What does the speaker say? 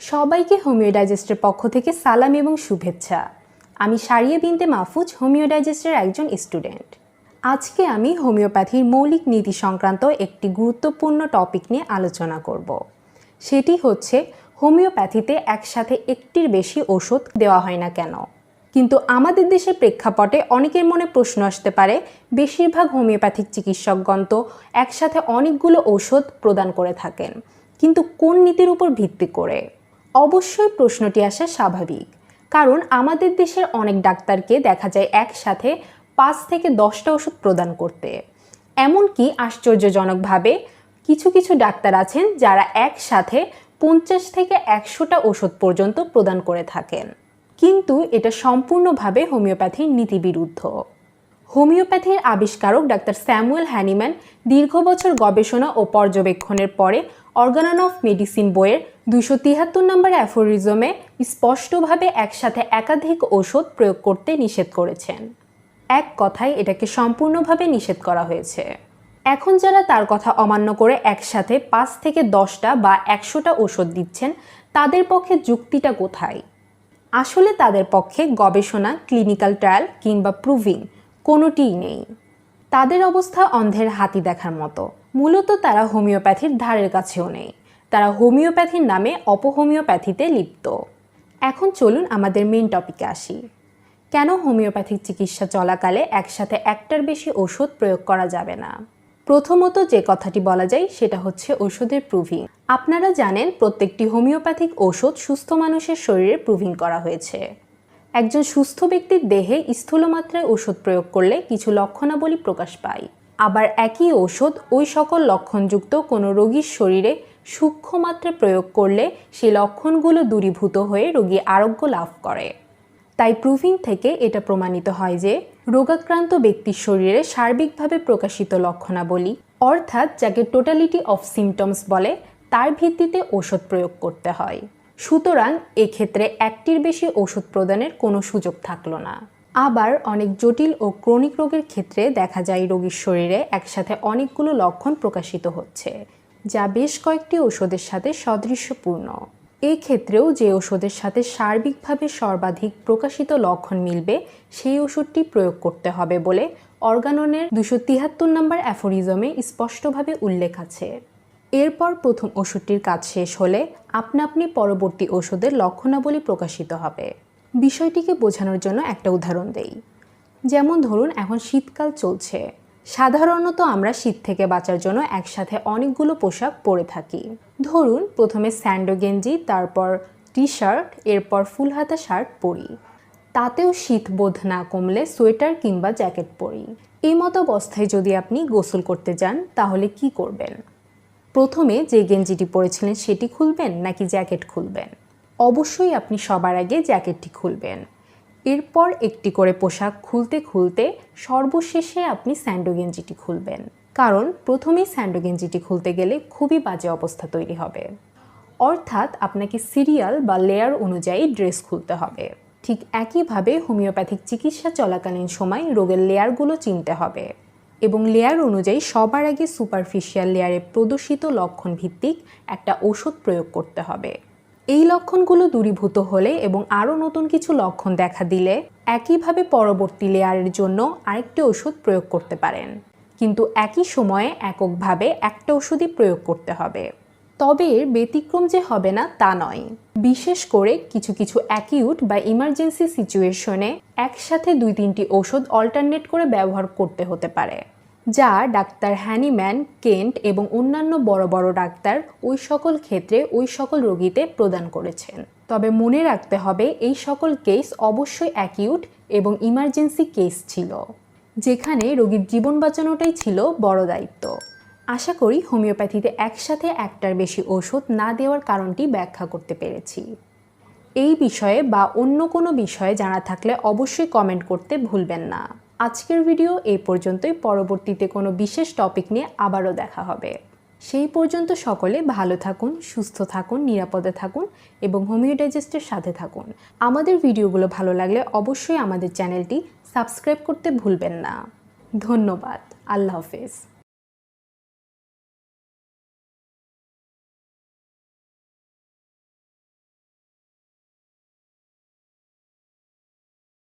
সবাইকে হোমিও ডাইজেস্টের পক্ষ থেকে সালাম এবং শুভেচ্ছা। আমি সারিয়ে বিনতে মাহফুজ হোমিও ডাইজেস্টের একজন স্টুডেন্ট। আজকে আমি হোমিওপ্যাথির মৌলিক নীতি সংক্রান্ত একটি গুরুত্বপূর্ণ টপিক নিয়ে আলোচনা করব। সেটি হচ্ছে, হোমিওপ্যাথিতে একসাথে একটির বেশি ওষুধ দেওয়া হয় না কেন? কিন্তু আমাদের দেশের প্রেক্ষাপটে অনেকের মনে প্রশ্ন আসতে পারে, বেশিরভাগ হোমিওপ্যাথিক চিকিৎসকগণ তো একসাথে অনেকগুলো ঔষধ প্রদান করে থাকেন। কিন্তু কোন নীতির উপর ভিত্তি করে? অবশ্যই প্রশ্নটি আসা স্বাভাবিক। কারণ আমাদের দেশের অনেক ডাক্তারকে দেখা যায় একসাথে পাঁচ থেকে দশটা ওষুধ প্রদান করতে। এমনকি আশ্চর্যজনকভাবে কিছু কিছু ডাক্তার আছেন যারা একসাথে পঞ্চাশ থেকে একশোটা ওষুধ পর্যন্ত প্রদান করে থাকেন। কিন্তু এটা সম্পূর্ণভাবে হোমিওপ্যাথির নীতিবিরুদ্ধ। হোমিওপ্যাথির আবিষ্কারক ডাক্তার স্যামুয়েল হ্যানিম্যান দীর্ঘ বছর গবেষণা ও পর্যবেক্ষণের পরে অর্গানন অফ মেডিসিন বইয়ের দুইশো তিয়াত্তর নম্বর অ্যাফোরিজমে স্পষ্টভাবে একসাথে একাধিক ওষুধ প্রয়োগ করতে নিষেধ করেছেন। এক কথায় এটাকে সম্পূর্ণভাবে নিষেধ করা হয়েছে। এখন যারা তার কথা অমান্য করে একসাথে পাঁচ থেকে দশটা বা একশোটা ওষুধ দিচ্ছেন, তাদের পক্ষে যুক্তিটা কোথায়? আসলে তাদের পক্ষে গবেষণা, ক্লিনিক্যাল ট্রায়াল কিংবা প্রুভিং কোনোটিই নেই। তাদের অবস্থা অন্ধের হাতি দেখার মতো। মূলত তারা হোমিওপ্যাথির ধারের কাছেও নেই। তারা হোমিওপ্যাথির নামে অপহোমিওপ্যাথিতে লিপ্ত। এখন চলুন আমাদের মেন টপিকে আসি। কেন হোমিওপ্যাথিক চিকিৎসা চলাকালে একসাথে একটার বেশি ওষুধ প্রয়োগ করা যাবে না? প্রথমত যে কথাটি বলা যায় সেটা হচ্ছে ওষুধের প্রুভিং আপনারা জানেন প্রত্যেকটি হোমিওপ্যাথিক ওষুধ সুস্থ মানুষের শরীরে প্রুভিং করা হয়েছে। একজন সুস্থ ব্যক্তির দেহে স্থূল মাত্রায় ওষুধ প্রয়োগ করলে কিছু লক্ষণাবলী প্রকাশ পায়। আবার একই ওষুধ ওই সকল লক্ষণযুক্ত কোনো রোগীর শরীরে সূক্ষ্ম মাত্রায় প্রয়োগ করলে সেই লক্ষণগুলো দূরীভূত হয়ে রোগী আরোগ্য লাভ করে। তাই প্রুভিং থেকে এটা প্রমাণিত হয় যে রোগাক্রান্ত ব্যক্তির শরীরে সার্বিকভাবে প্রকাশিত লক্ষণাবলী, অর্থাৎ যাকে টোটালিটি অফ সিমটমস বলে, তার ভিত্তিতে ওষুধ প্রয়োগ করতে হয়। সুতরাং এক্ষেত্রে একটির বেশি ওষুধ প্রদানের কোনো সুযোগ থাকল না। আবার অনেক জটিল ও ক্রনিক রোগের ক্ষেত্রে দেখা যায় রোগীর শরীরে একসাথে অনেকগুলো লক্ষণ প্রকাশিত হচ্ছে, যা বেশ কয়েকটি ওষুধের সাথে সদৃশ্যপূর্ণ। এই ক্ষেত্রেও যে ওষুধের সাথে সার্বিকভাবে সর্বাধিক প্রকাশিত লক্ষণ মিলবে, সেই ওষুধটি প্রয়োগ করতে হবে বলে অর্গাননের দুশো তিয়াত্তর নম্বর অ্যাফোরিজমে স্পষ্টভাবে উল্লেখ আছে। এরপর প্রথম ওষুধটির কাজ শেষ হলে আপনা আপনি পরবর্তী ওষুধের লক্ষণাবলী প্রকাশিত হবে। বিষয়টিকে বোঝানোর জন্য একটা উদাহরণ দেই। যেমন ধরুন, এখন শীতকাল চলছে। সাধারণত আমরা শীত থেকে বাঁচার জন্য একসাথে অনেকগুলো পোশাক পরে থাকি। ধরুন, প্রথমে স্যান্ডো গেঞ্জি, তারপর টি শার্ট এরপর ফুল হাতা শার্ট পরি। তাতেও শীত বোধ না কমলে সোয়েটার কিংবা জ্যাকেট পরি। এই মতো অবস্থায় যদি আপনি গোসল করতে যান, তাহলে কি করবেন? প্রথমে যে গেঞ্জিটি পরেছিলেন সেটি খুলবেন নাকি জ্যাকেট খুলবেন? অবশ্যই আপনি সবার আগে জ্যাকেটটি খুলবেন। এরপর একটি করে পোশাক খুলতে খুলতে সর্বশেষে আপনি স্যান্ডো গেঞ্জিটি খুলবেন। কারণ প্রথমেই স্যান্ডো গেঞ্জিটি খুলতে গেলে খুবই বাজে অবস্থা তৈরি হবে। অর্থাৎ আপনাকে সিরিয়াল বা লেয়ার অনুযায়ী ড্রেস খুলতে হবে। ঠিক একইভাবে হোমিওপ্যাথিক চিকিৎসা চলাকালীন সময় রোগের লেয়ারগুলো চিনতে হবে। এবং লেয়ার অনুযায়ী সবার আগে সুপারফিশিয়াল লেয়ারে প্রদর্শিত লক্ষণ ভিত্তিক একটা ওষুধ প্রয়োগ করতে হবে। এই লক্ষণগুলো দূরীভূত হলে এবং আরও নতুন কিছু লক্ষণ দেখা দিলে একইভাবে পরবর্তী লেয়ারের জন্য আরেকটি ওষুধ প্রয়োগ করতে পারেন। কিন্তু একই সময়ে এককভাবে একটা ওষুধই প্রয়োগ করতে হবে। তবে এর ব্যতিক্রম যে হবে না তা নয়। বিশেষ করে কিছু কিছু অ্যাকিউট বা ইমার্জেন্সি সিচুয়েশনে একসাথে দুই তিনটি ওষুধ অল্টারনেট করে ব্যবহার করতে হতে পারে, যা ডাক্তার হ্যানিম্যান কেন্ট এবং অন্যান্য বড় বড় ডাক্তার ওই সকল ক্ষেত্রে ওই সকল রোগীতে প্রদান করেছেন। তবে মনে রাখতে হবে, এই সকল কেস অবশ্যই অ্যাকিউট এবং ইমার্জেন্সি কেস ছিল, যেখানে রোগীর জীবন বাঁচানোটাই ছিল বড় দায়িত্ব। আশা করি হোমিওপ্যাথিতে একসাথে একটার বেশি ওষুধ না দেওয়ার কারণটি ব্যাখ্যা করতে পেরেছি। এই বিষয়ে বা অন্য কোনো বিষয়ে জানা থাকলে অবশ্যই কমেন্ট করতে ভুলবেন না। আজকের ভিডিও এই পর্যন্তই। পরবর্তীতে কোনো বিশেষ টপিক নিয়ে আবারও দেখা হবে। সেই পর্যন্ত সকলে ভালো থাকুন, সুস্থ থাকুন, নিরাপদে থাকুন এবং হোমিও ডাইজেস্টের সাথে থাকুন। আমাদের ভিডিওগুলো ভালো লাগলে অবশ্যই আমাদের চ্যানেলটি সাবস্ক্রাইব করতে ভুলবেন না। ধন্যবাদ। আল্লাহ হাফেজ।